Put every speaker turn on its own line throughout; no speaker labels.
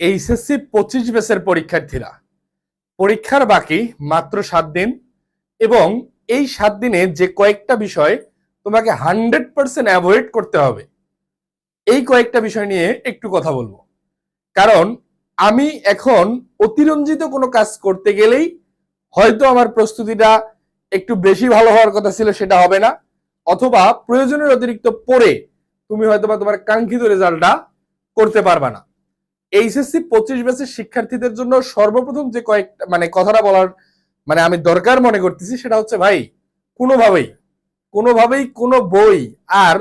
HSC পঁচিশ বেসের পরীক্ষার্থীরা। পরীক্ষার বাকি মাত্র সাত দিন এবং এই সাত দিনে যে কয়েকটা বিষয় তোমাকে হান্ড্রেড পার্সেন্ট অ্যাভয়েড করতে হবে। এই কয়েকটা বিষয় নিয়ে একটু কথা বলব। কারণ আমি এখন অতিরঞ্জিত কোনো কাজ করতে গেলেই হয়তো আমার প্রস্তুতিটা একটু বেশি ভালো হওয়ার কথা ছিল, সেটা হবে না। অথবা প্রয়োজনের অতিরিক্ত পড়ে তুমি হয়তো বা তোমার কাঙ্ক্ষিত রেজাল্টটা করতে পারবা না। এইচএসসি পঁচিশ ব্যাচের শিক্ষার্থীদের জন্য সর্বপ্রথম যে কয়েকটা মানে কথাটা বলার মানে আমি দরকার মনে করতেছি সেটা হচ্ছে, ভাই, কোনোভাবেই কোনোভাবেই কোনো বই আর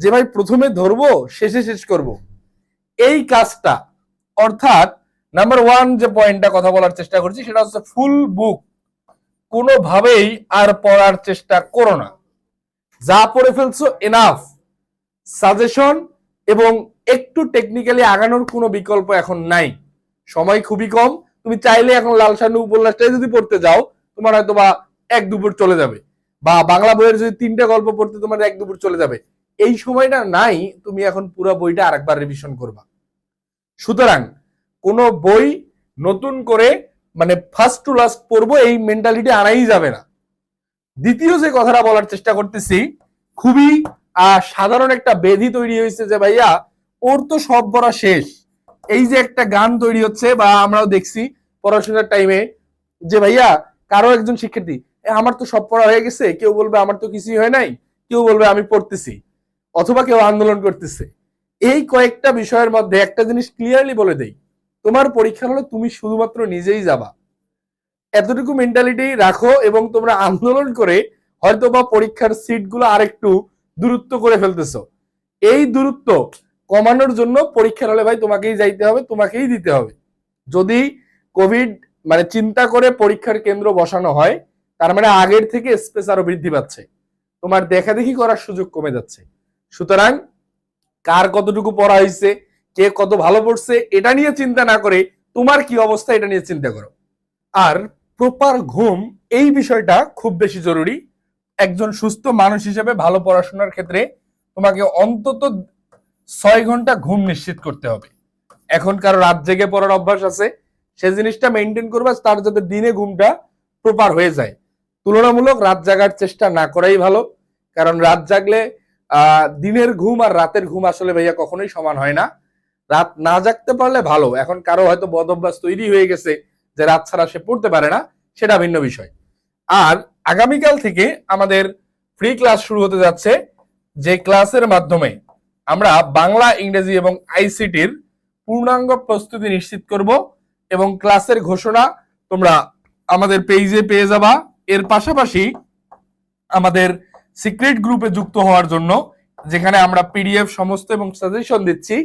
যে ভাই প্রথমে ধরবো, শেষে শেষ করব। এই কাজটা, অর্থাৎ নাম্বার ওয়ান যে পয়েন্টটা কথা বলার চেষ্টা করছি, সেটা হচ্ছে ফুল বুক কোনোভাবেই আর পড়ার চেষ্টা করো না। যা পড়ে ফেলছো এনাফ সাজেশন এবং একটু টেকনিক্যালি আগানোর কোনো বিকল্প এখন নাই। সময় খুবই কম। তুমি চাইলে এখন লাল সানু উপন্যাসটাই যদি পড়তে যাও, তোমার হয়তো বা এক দুপুর চলে যাবে। বা বাংলা বইয়ের যদি তিনটা গল্প পড়তে তোমার এক দুপুর চলে যাবে। এই সময়টা নাই, তুমি এখন পুরো বইটা আরেকবার রিভিশন করবা। সুতরাং কোনো বই নতুন করে মানে ফার্স্ট টু লাস্ট পড়ব, এই মেন্টালিটি আনাই যাবে না। দ্বিতীয় যে কথাটা বলার চেষ্টা করতেছি, খুবই সাধারণ একটা বেধি তৈরি হয়েছে যে ভাইয়া ওর তো সব পড়া শেষ। এই যে একটা গান তৈরি হচ্ছে বা আমরাও দেখছি পড়াশোনার টাইমে যে ভাইয়া, কারও একজন শিক্ষার্থী আমার তো সব পড়া হয়ে গেছে, কেউ বলবে আমার তো কিছুই হয় নাই, কেউ বলবে আমি পড়তেছি। অথবা কেউ আন্দোলন করতেছে। এই কয়েকটা বিষয়ের মধ্যে একটা জিনিস ক্লিয়ারলি বলে দেই, তোমার পরীক্ষা হলে তুমি শুধুমাত্র নিজেই যাবা। এতটুকু মেন্টালিটি রাখো এবং তোমরা আন্দোলন করে হয়তো বা পরীক্ষার সিটগুলো আরেকটু দূরত্ব করে ফেলতেছো। এই দূরত্ব কমানোর জন্য পরীক্ষার হলে ভাই তোমাকেই যাইতে হবে, তোমাকেই দিতে হবে। যদি কোভিড মানে চিন্তা করে পরীক্ষার কেন্দ্র বসানো হয়, তার মানে আগের থেকে স্পেস আরও বৃদ্ধি পাচ্ছে। তোমার দেখা দেখি করার সুযোগ কমে যাচ্ছে। সুতরাং কার কতটুকু পড়া হয়েছে কে কত ভালো পড়ছে, এটা নিয়ে চিন্তা না করে তোমার কি অবস্থা, এটা নিয়ে চিন্তা করো। আর প্রপার ঘুম, এই বিষয়টা খুব বেশি জরুরি। একজন সুস্থ মানুষ হিসেবে ভালো পড়াশোনার ক্ষেত্রে তোমাকে অন্তত ছয় ঘণ্টা ঘুম নিশ্চিত করতে হবে। এখন কারও রাত জেগে পড়ার অভ্যাস আছে, সে জিনিসটা মেনটেন করবে, তার যাতে দিনে ঘুমটা প্রপার হয়ে যায়। তুলনামূলক রাত জাগার চেষ্টা না করাই ভালো, কারণ রাত জাগলে দিনের ঘুম আর রাতের ঘুম আসলে ভাইয়া কখনোই সমান হয় না। রাত না জাগতে পারলে ভালো, এখন কারও হয়তো বদ অভ্যাস তৈরি হয়ে গেছে যে রাত ছাড়া সে পড়তে পারে না, সেটা ভিন্ন বিষয়। আর আগামীকাল থেকে আমাদের ফ্রি ক্লাস শুরু হতে যাচ্ছে, যে ক্লাসের মাধ্যমে আমরা বাংলা, ইংরেজি এবং আইসিটির পূর্ণাঙ্গ প্রস্তুতি নিশ্চিত করব এবং ক্লাসের ঘোষণা তোমরা আমাদের পেজে পেয়ে যাবা। এর পাশাপাশি আমাদের সিক্রেট গ্রুপে যুক্ত হওয়ার জন্য, যেখানে আমরা পিডিএফ সমস্ত এবং সাজেশন দিচ্ছি,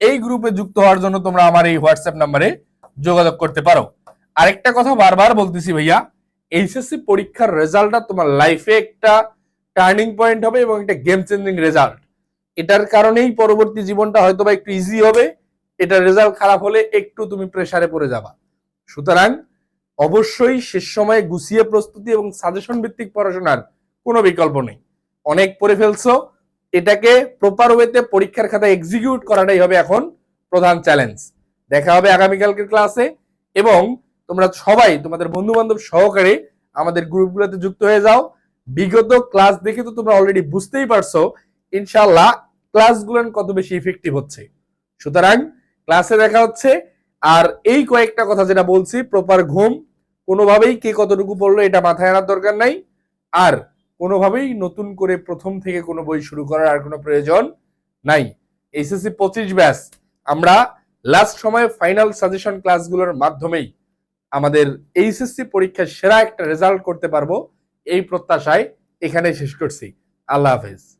এই গ্রুপে যুক্ত হওয়ার জন্য তোমরা আমার এই হোয়াটসঅ্যাপ নাম্বারে যোগাযোগ করতে পারো। আরেকটা কথা বারবার বলতেছি ভাইয়া, এইচএসসি পরীক্ষার রেজাল্টটা তোমার লাইফে একটা টার্নিং পয়েন্ট হবে এবং একটা গেম চেঞ্জিং রেজাল্ট এটার কারণেই পরবর্তী জীবনটা হয়তো বা একটু ইজি হবে, এটার রেজাল্ট খারাপ হলে একটু তুমি প্রেসারে পড়ে যাবা। সুতরাং অবশ্যই শেষ সময়ে গুছিয়ে প্রস্তুতি এবং সাজেশন ভিত্তিক পড়াশোনার কোনো বিকল্প নেই। অনেক পড়ে ফেলছো, এটাকে প্রপার ওয়েতে পরীক্ষার খাতা এক্সিকিউট করাটাই হবে এখন প্রধান চ্যালেঞ্জ দেখা হবে আগামীকালকের ক্লাসে এবং তোমরা সবাই, তোমাদের বন্ধু বান্ধব সহকারে আমাদের গ্রুপগুলোতে যুক্ত হয়ে যাও। বিগত ক্লাস দেখে তো তোমরা অলরেডি বুঝতেই পারছ ইনশাল্লাহ ক্লাসগুলো কত বেশি ইফেক্টিভ হচ্ছে। সুতরাং ক্লাসে দেখা হচ্ছে। আর এই কয়েকটা কথা যেটা বলছি প্রপার ঘুম, কোনোভাবেই কে কতটুকু পড়ল এটা মাথায় আনার দরকার নাই। আর কোনোভাবেই নতুন করে প্রথম থেকে কোনো বই শুরু করার আর কোনো প্রয়োজন নাই। এইচএসসি পঁচিশ ব্যাস। আমরা লাস্ট সময়ে ফাইনাল সাজেশন ক্লাসগুলোর মাধ্যমেই আমাদের এইচএসসি পরীক্ষার সেরা একটা রেজাল্ট করতে পারব, এই প্রত্যাশায় এখানে শেষ করছি। আল্লাহ হাফেজ।